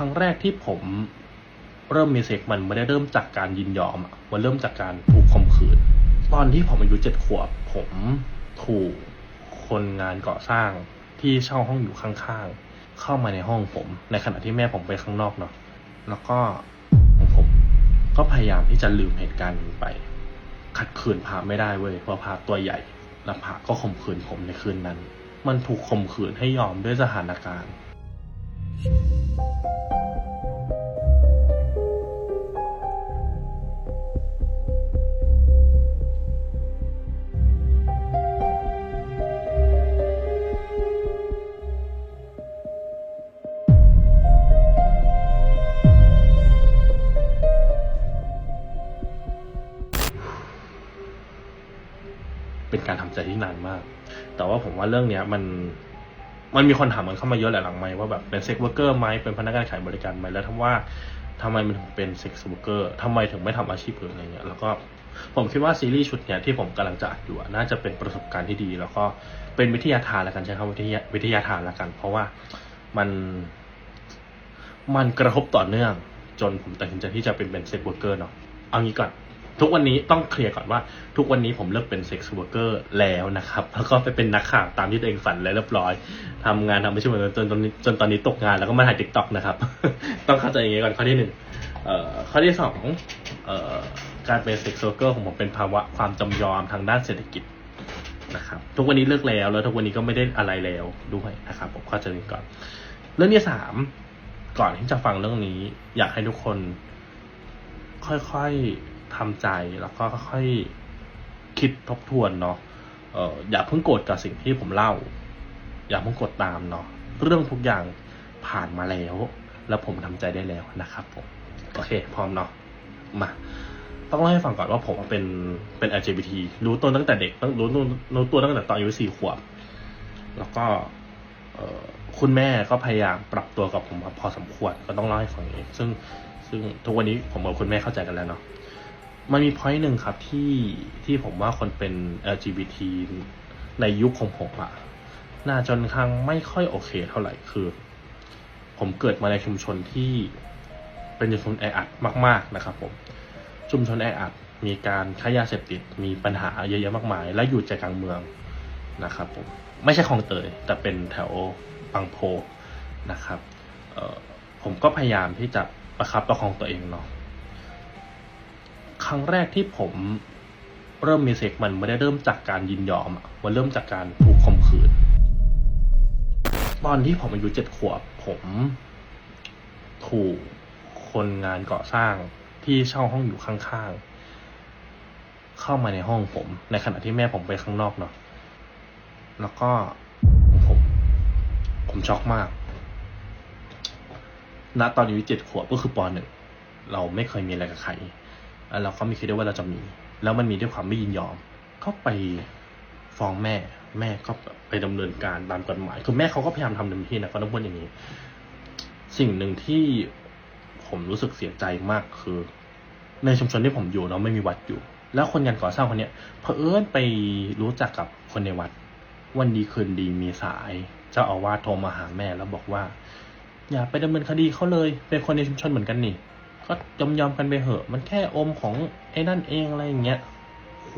รั้งแรกที่ผมเริ่มมีเซ็กมันไม่ได้เริ่มจากการยินยอมมันเริ่มจากการถูกข่มขืน ตอนที่ผมอายุเจ็ดขวบ ผมถูกคนงานก่อสร้างที่เช่าห้องอยู่ข้างๆ เข้ามาในห้องผม ในขณะที่แม่ผมไปข้างนอกเนาะ แล้วก็ผมก็พยายามที่จะลืมเหตุการณ์นี้ไป ขัดขืนพระไม่ได้เว้ย เพราะพระตัวใหญ่ แล้วพระก็ข่มขืนผมในคืนนั้น มันถูกข่มขืนให้ยอมด้วยสถานการณ์ เป็นการทำใจที่นานมาก แต่ว่าผมว่าเรื่องเนี้ยมัน มันมีคนถามมันเข้ามาเยอะแหละหลังไหมว่าแบบเป็นเซ็กเวอร์เกอร์ไหมเป็นพนักงานขายบริการไหมแล้วทำว่าทำไมมันถึงเป็นเซ็กเวอร์เกอร์ทำไมถึงไม่ทำอาชีพอื่นอะไรเงี้ยแล้วก็ผมคิดว่าซีรีส์ชุดเนี้ยที่ผมกำลังจะอัดอยู่น่าจะเป็นประสบการณ์ที่ดี แล้วก็เป็นวิทยาทานล้วกันใช้คำวิทยาวิทยาทานล้วกัน เพราะว่ามัน มันกระทบต่อเนื่อง จนผมตัดสินใจที่จะเป็นเป็นเซ็กเวอร์เกอร์เนาะเอางี้ก่อน ทุกวันนี้ต้องเคลียร์ก่อนว่า ทุกวันนี้ผมเลิกเป็นเซ็กซ์วอร์เกอร์แล้วนะครับ แล้วก็ไปเป็นนักข่าวตามที่ตัวเองฝันแล้วเรียบร้อยทำงานทำไม่ใช่เหมือนจนตอนนี้จนตอนนี้ตกงานแล้วก็มาถ่ายติ๊กต็อกนะครับ ต้องเข้าใจอย่างนี้ก่อนข้อที่หนึ่งข้อที่สองออการเป็นเซ็กซ์วอร์เกอร์ของผมเป็นภาวะความจำยอมทางด้านเศรษฐกิจนะครับทุกวันนี้เลิกแล้วแล้วทุกวันนี้ก็ไม่ได้อะไรแล้วด้วยนะครับผมเข้าใจนี้ก่อน เรื่องที่สามก่อนที่จะฟังเรื่องนี้ อยากให้ทุกคน ค่อยๆ ทำใจแล้วก็ค่อยคิดทบทวนเนาะเอออย่าเพิ่งโกรธกับสิ่งที่ผมเล่า อย่าเพิ่งกดตามเนาะเรื่องทุกอย่างผ่านมาแล้ว แล้วผมทำใจได้แล้วนะครับผมโอเค พร้อมเนาะมาต้องเล่าให้ฟังก่อนว่าผมเป็นเป็น LGBT รู้ตัวตั้งแต่เด็กตั้งรู้รู้รู้ตัวตั้งแต่ตอนอายุสี่ขวบ แล้วก็คุณแม่ก็พยายามปรับตัวกับผมมาพอสมควรก็ต้องเล่าให้ฟังเองซึ่งซึ่งทุกวันนี้ผมกับคุณแม่เข้าใจกันแล้วเนาะ มันมีพอยต์หนึ่งครับที่ที่ผมว่าคนเป็น LGBT ในยุคของผมอะน่าจนข้งไม่ค่อยโอเคเท่าไหร่คือ ผมเกิดมาในชุมชนที่เป็นชุมชนแออัดมาก ๆนะครับ ผม ชุมชนแออัดมีการค้ายาเสพติดมีปัญหาเยอะแยะมากมาย และอยู่ใจกลางเมืองนะครับ ผมไม่ใช่คลองเตย แต่เป็นแถวบางโพนะครับผมก็พยายามที่จะประคับประคองตัวเองเนาะ รั้งแรกที่ผมเริ่มมีเซ็กมันไม่ได้เริ่มจากการยินยอมอะมันเริ่มจากการถูกข่มขืน ตอนที่ผมอายุเจ็ดขวบ ผมถูกคนงานก่อสร้างที่เช่าห้องอยู่ข้างๆ เข้ามาในห้องผม ในขณะที่แม่ผมไปข้างนอกเนาะ แล้วก็ผม ผมช็อกมาก ณ ตอนอายุเจ็ดขวบก็คือปหนึ่ง เราไม่เคยมีอะไรกับใคร เราก็ไม่คิดด้วยว่าเราจะมี แล้วมันมีด้วยความไม่ยินยอม ก็ไปฟ้องแม่ แม่ก็ไปดำเนินการตามกฎหมาย คือแม่เขาก็พยายามทำเต็มที่นะก็ต้องพูดอย่างนี้ สิ่งหนึ่งที่ผมรู้สึกเสียใจมากคือ ในชุมชนที่ผมอยู่เนาะไม่มีวัดอยู่ แล้วคนงานก่อสร้างคนเนี้ยเผอิญไปรู้จักกับคนในวัด วันดีคืนดีมีสาย เจ้าอาวาสโทรมาหาแม่แล้วบอกว่า อย่าไปดำเนินคดีเขาเลย เป็นคนในชุมชนเหมือนกันนี่ ก็ยอมยอมๆกันไปเหอะ มันแค่อมของไอ้นั่นเองอะไรอย่างเงี้ยโห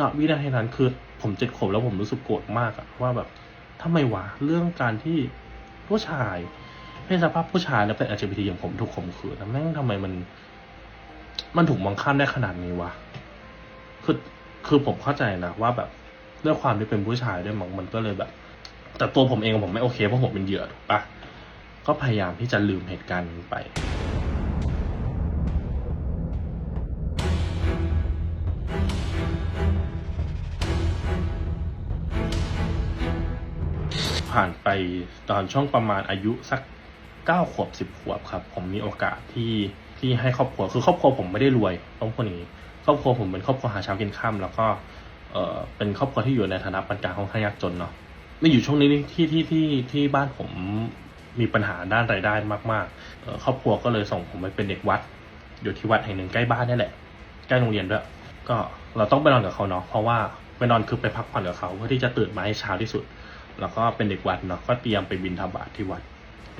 ณวินาทีนั้นคือ ผมเจ็ดขวบแล้วผมรู้สึกโกรธมากอะว่าแบบทำไมวะเรื่องการที่ผู้ชายเพศสภาพผู้ชายแล้วเป็น LGBT อย่างผมถูกข่มขืนนะแม่งทำไมมัน มันถูกมองข้ามได้ขนาดนี้วะคือคือผมเข้าใจนะว่าแบบด้วยความที่เป็นผู้ชายด้วยมั้งมันก็เลยแบบ แต่ตัวผมเองผมไม่โอเคเพราะผมเป็นเหยื่อถูกปะ ก็พยายามที่จะลืมเหตุการณ์นี้ไปผ่านไปตอนช่วงประมาณอายุสักเก้าขวบสิบขวบครับ ผมมีโอกาสที่ที่ให้ครอบครัวคือครอบครัวผมไม่ได้รวยต้องพูดอย่างนี้ ครอบครัวผมเป็นครอบครัวหาเช้ากินข้ามแล้วก็เออเป็นครอบครัวที่อยู่ในฐานะปานกลางค่อนข้างยากจนเนาะไม่อยู่ช่วงนี้ที่ที่ที่ที่บ้านผม มีปัญหาด้านรายได้มากๆครอบครัวก็เลยส่งผมไปเป็นเด็กวัด อยู่ที่วัดแห่งหนึ่งใกล้บ้านนี่แหละใกล้โรงเรียนด้วยก็เราต้องไปนอนกับเขาเนาะเพราะว่าไปนอนคือไปพักผ่อนกับเขาเพื่อที่จะตื่นมาให้เช้าที่สุด แล้วก็เป็นเด็กวัดเนาะก็เตรียมไปบินทบาทที่วัด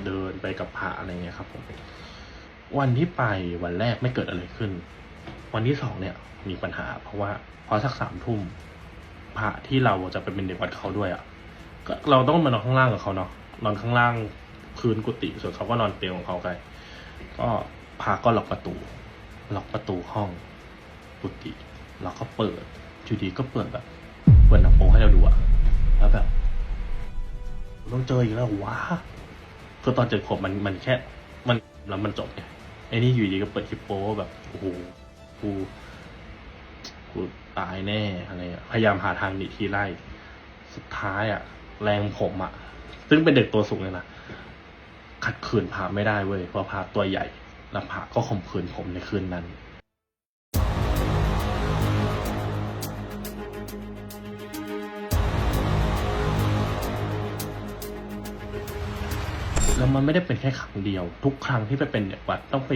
เดินไปกับพระอะไรเงี้ยครับผมวันที่ไปวันแรกไม่เกิดอะไรขึ้น วันที่สองเนี่ยมีปัญหา เพราะว่าพอสักสามทุ่มพระที่เราจะไปเป็นเด็กวัดเขาด้วยอะ่ะก็เราต้องมานอนข้างล่างกับเขาเนาะนอนข้างล่าง พื้นกุฏิส่วนเขาก็นอนเตียงของเขาไปก็พระก็ล็อกประตู ล็อกประตูห้องกุฏิแล้วก็เปิดอยู่ดีก็เปิดแบบ เปิดหนังโป๊ให้เราดูอะแล้วแบบต้องเจออีกแล้วว้าคือตอนเจอขวบมันมันแค่ มันแล้วมันจบไงไอ้นี่อยู่ดีก็เปิดคลิปโป๊แบบโอ้โหกูกูตายแน่อะไรอะพยายามหาทางหนีทีไล่สุดท้ายอะแรงผมอะซึ่งเป็นเด็กตัวสูงเลยนะ ขัดขืนพาไม่ได้เว้ยเพราะพาตัวใหญ่แล้วพาก็ข่มขืนผมในคืนนั้นแล้วมันไม่ได้เป็นแค่ครั้งเดียว ทุกครั้งที่ไปเป็นเด็กวัดต้องไป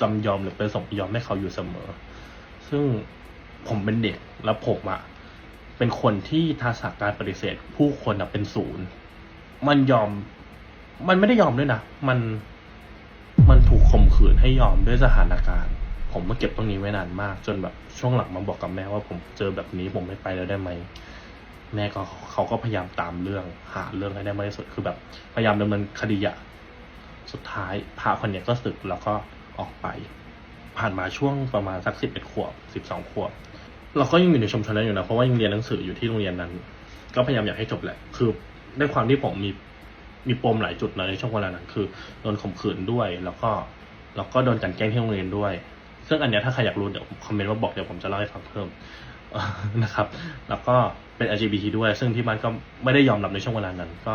จำยอมหรือไปสมยอมให้เขาอยู่เสมอ ซึ่งผมเป็นเด็กแล้วผมอะเป็นคนที่ทักษะการปฏิเสธ ผู้คนอะเป็นศูนย์ มันยอม มันไม่ได้ยอมด้วยนะ มัน มันถูกข่มขืนให้ยอมด้วยสถานการณ์ ผมมาเก็บตรงนี้ไว้นานมาก จนแบบช่วงหลังมาบอกกับแม่ว่าผมเจอแบบนี้ผมไม่ไปแล้วได้ไหม แม่ก็เขาก็พยายามตามเรื่องหาเรื่องให้ได้มากที่สุด คือแบบ พยายามดำเนินคดีอะสุดท้ายพระคนเนี้ยก็สึกแล้วก็ออกไป ผ่านมาช่วงประมาณสักสิบเอ็ดขวบสิบสองขวบ เราก็ยังอยู่ในชุมชนนั้นอยู่นะ เพราะว่ายังเรียนหนังสืออยู่ที่โรงเรียนนั้น ก็พยายามอยากให้จบแหละ คือด้วยความที่ผมมี มีปมหลายจุดนะในช่วงเวลานั้นคือโดนข่มขืนด้วย แล้วก็แล้วก็โดนกันแกล้งที่โรงเรียนด้วย ซึ่งอันเนี้ยถ้าใครอยากรู้เดี๋ยวคอมเมนต์มาบอกเดี๋ยวผมจะเล่าให้ฟังเพิ่มนะครับ แล้วก็เป็น LGBT ด้วย ซึ่งที่บ้านก็ไม่ได้ยอมรับในช่วงเวลานั้น ก็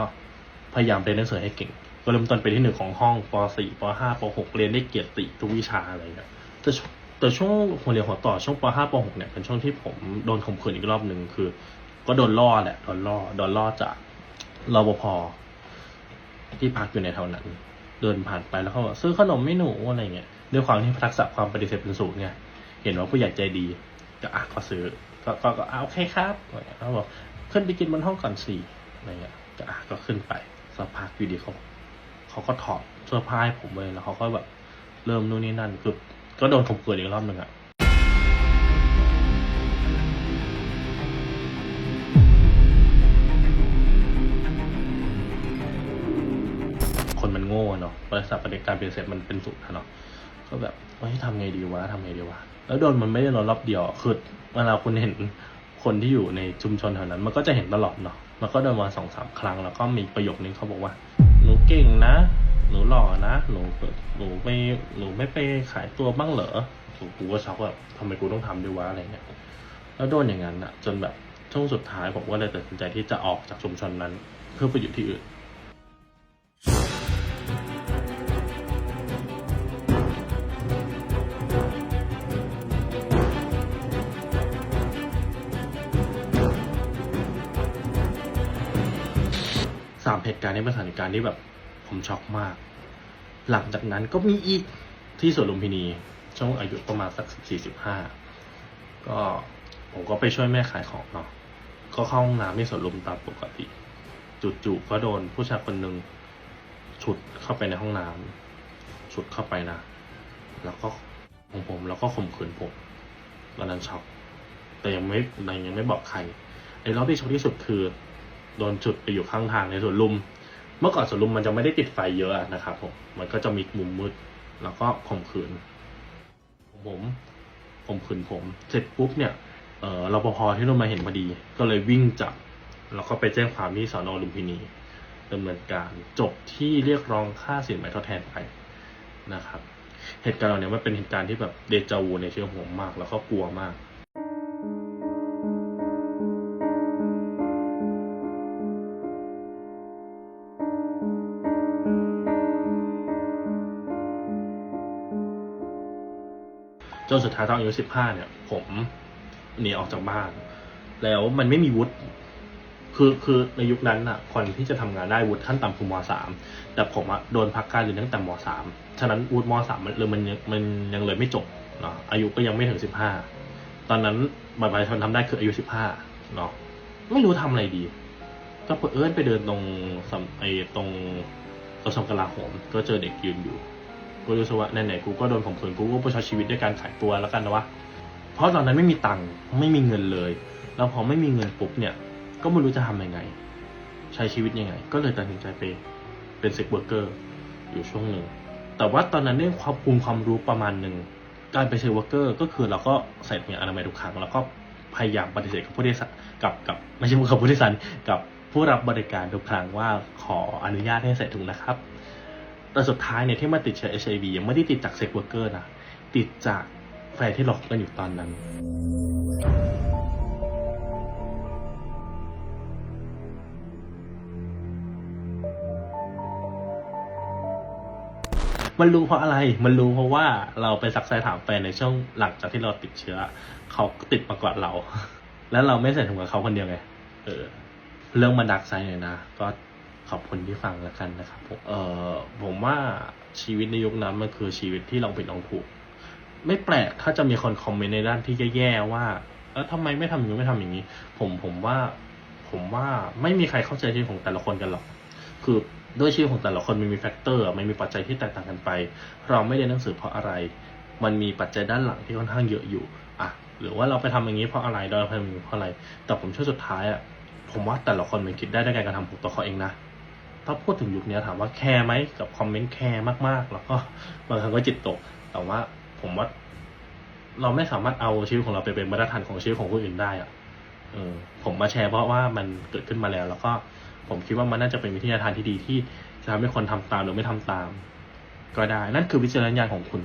พยายามเรียนหนังสือให้เก่ง ก็เริ่มต้นเป็นที่หนึ่งของห้องป .4 ป .5 ป .6 เรียนได้เกียรติทุกวิชาอะไรเงี้ยแต่แต่ช่วงหัวเรียนหัวต่อช่วงป .5 ป .6 เนี่ยเป็นช่วงที่ผมโดนข่มขืนอีกรอบหนึ่งคือ ก็โดนล่อแหละโดนล่อโดนล่อจากรปภ ที่พักอยู่ในแถวนั้น เดินผ่านไปแล้วเขาบอกซื้อขนมไม่หนูอะไรเงี้ยด้วยความที่ทักษะความปฏิเสธเป็นสูงไงเห็นว่าผู้ใหญ่ใจดีก็อะก็ซื้อก็ก็ก็อะโอเคครับอะไรเงี้ยเขาบอกขึ้นไปกินบนห้องก่อนสี่อะไรเงี้ยก็อะก็ขึ้นไปสักพักอยู่ดีเขาเขาก็ถอดเสื้อผ้าให้ผมเลยแล้วเขาก็แบบเริ่มนู่นนี่นั่นคือก็โดนข่มขืนอีกรอบหนึ่งอะ บริษัทปฏิการปฏิเสธมันเป็นสุดอะเนาะก็แบบเฮ้ยทำไงดีวะทำไงดีวะแล้วโดนมันไม่ได้โดนรอบเดียวคือเวลาคุณเห็นคนที่อยู่ในชุมชนแถวนั้น มันก็จะเห็นตลอดเนาะมันก็โดนมาสองสามครั้ง แล้วก็มีประโยคนึงเขาบอกว่า หนูเก่งนะ หนูหล่อนะ หนูหนูไม่หนูไม่ไปขายตัวบ้างเหรอกูก็ช็อกแบบทำไมกูต้องทำด้วยวะอะไรเงี้ยแล้วโดนอย่างนั้นอะจนแบบช่วงสุดท้ายผมก็เลยตัดสินใจที่จะออกจากชุมชนนั้น เพื่อไปอยู่ที่อื่นามเหตุการณ์นี้เป็นสถานการณ์ที่แบบผมช็อกมาก หลังจากนั้นก็มีอีกที่สวนลุมพินี ช่วงอายุประมาณสักสิบสี่สิบห้าก็ผมก็ไปช่วยแม่ขายของเนาะก็เข้าห้องน้ำที่สวนลุมตามปกติจู่ๆก็โดนผู้ชายคนหนึ่งฉุดเข้าไปในห้องน้ำฉุดเข้าไปนะ แล้วก็ของผมแล้วก็ข่มขืนผมตอนนั้นช็อกแต่ยังไม่ยังไม่บอกใครไอ้รอบที่ช็อกที่สุดคือ โดนจุดไปอยู่ข้างทางในสวนลุม เมื่อก่อนสวนลุมมันจะไม่ได้ติดไฟเยอะนะครับผมมันก็จะมีมุมมืดแล้วก็ข่มขืน ผมข่มขืนผม เสร็จปุ๊บเนี่ยเออรปภที่ลงมาเห็นพอดี ก็เลยวิ่งจับแล้วก็ไปแจ้งความที่สอนอลุมพินีดำเนินการจบที่เรียกร้องค่าสินไหมทดแทนไปนะครับ เหตุการณ์เหล่านี้มันเป็นเหตุการณ์ที่แบบเดจาวูในเชิงผมมาก แล้วก็กลัวมาก จนสุดท้ายตอนอายุสิบห้าเนี่ย ผมหนีออกจากบ้าน แล้วมันไม่มีวุฒิคือคือในยุคนั้นอะคนที่จะทำงานได้วุฒิขั้นต่ำคือมสามแต่ผมอะโดนพักการเรียนตั้งแต่มสามฉะนั้นวุฒิมสามมันเลยมันยังมันยังเลยไม่จบเนาะอายุก็ยังไม่ถึงสิบห้าตอนนั้นบัตรประชาชนทำได้คืออายุสิบห้าเนาะไม่รู้ทำอะไรดี ก็เผอิญไปเดินตรงไอ้ตรงกระทรวงกลาโหมก็เจอเด็กยืนอยู่ ก็รู้สึกว่าไหนๆกูก็โดนข่มขืนกูก็ประชดชีวิตด้วยการขายตัวแล้วกันนะวะเพราะตอนนั้นไม่มีตังค์ไม่มีเงินเลย แล้วพอไม่มีเงินปุ๊บเนี่ย ก็ไม่รู้จะทำยังไง ใช้ชีวิตยังไง ก็เลยตัดสินใจไปเป็นเซ็กเวอร์เกอร์อยู่ช่วงหนึ่งแต่ว่าตอนนั้นเนี่ยความภูมิความรู้ประมาณหนึ่งการเป็นเซ็กเวอร์เกอร์ก็คือเราก็ใส่ถุงยางอนามัยทุกครั้งแล้วก็พยายามปฏิเสธกับผู้โดยสารกับกับไม่ใช่ผู้กับผู้โดยสารกับผู้รับบริการทุกครั้งว่าขออนุญาตให้ใส่ถุงนะครับ แต่สุดท้ายเนี่ยที่มาติดเชื้อ HIV ยังไม่ได้ติดจากเซ็กเวอร์เกอร์นะ ติดจากแฟนที่เราคบกันอยู่ตอนนั้น มันรู้เพราะอะไร มันรู้เพราะว่าเราไปซักไซถามแฟนในช่วงหลังจากที่เราติดเชื้อ เขาติดมาก่อนเรา แล้วเราไม่ใส่ถุงกับเขาคนเดียวไง เออ เรื่องมาดักไซด์หน่ยนะ ก็ ขอบคุณที่ฟังแล้วกันนะครับผมเออผมว่าชีวิตในยุคนั้นมันคือชีวิตที่ลองผิดลองถูก ไม่แปลกถ้าจะมีคนคอมเมนต์ในด้านที่แย่ๆว่าเออทำไมไม่ทำอย่างนี้ไม่ทำอย่างนี้ ผมผมว่า ผมว่าไม่มีใครเข้าใจชีวิตของแต่ละคนกันหรอก คือด้วยชีวิตของแต่ละคนมันมีแฟกเตอร์มันมีปัจจัยที่แตกต่างกันไป เราไม่เรียนหนังสือเพราะอะไร มันมีปัจจัยด้านหลังที่ค่อนข้างเยอะอยู่อะหรือว่าเราไปทำอย่างนี้เพราะอะไรเราไปทำอย่างนี้เพราะอะไร แต่ผมเชื่อสุดท้ายอะผมว่าแต่ละคนมันคิดได้ด้วยการกระทำของตัวเขาเองนะ ถ้าพูดถึงยุคนี้ถามว่าแคร์ไหมกับคอมเมนต์แคร์มากๆ แล้วก็บางครั้งก็จิตตก แต่ว่าผมว่า เราไม่สามารถเอาชีวิตของเราไปเป็นมาตรฐานของชีวิตของคนอื่นได้อะเออผมมาแชร์เพราะว่ามันเกิดขึ้นมาแล้ว แล้วก็ผมคิดว่ามันน่าจะเป็นวิทยาทานที่ดีที่จะทำให้คนทำตามหรือไม่ทำตาม ก็ได้ นั่นคือวิจารณญาณของคุณ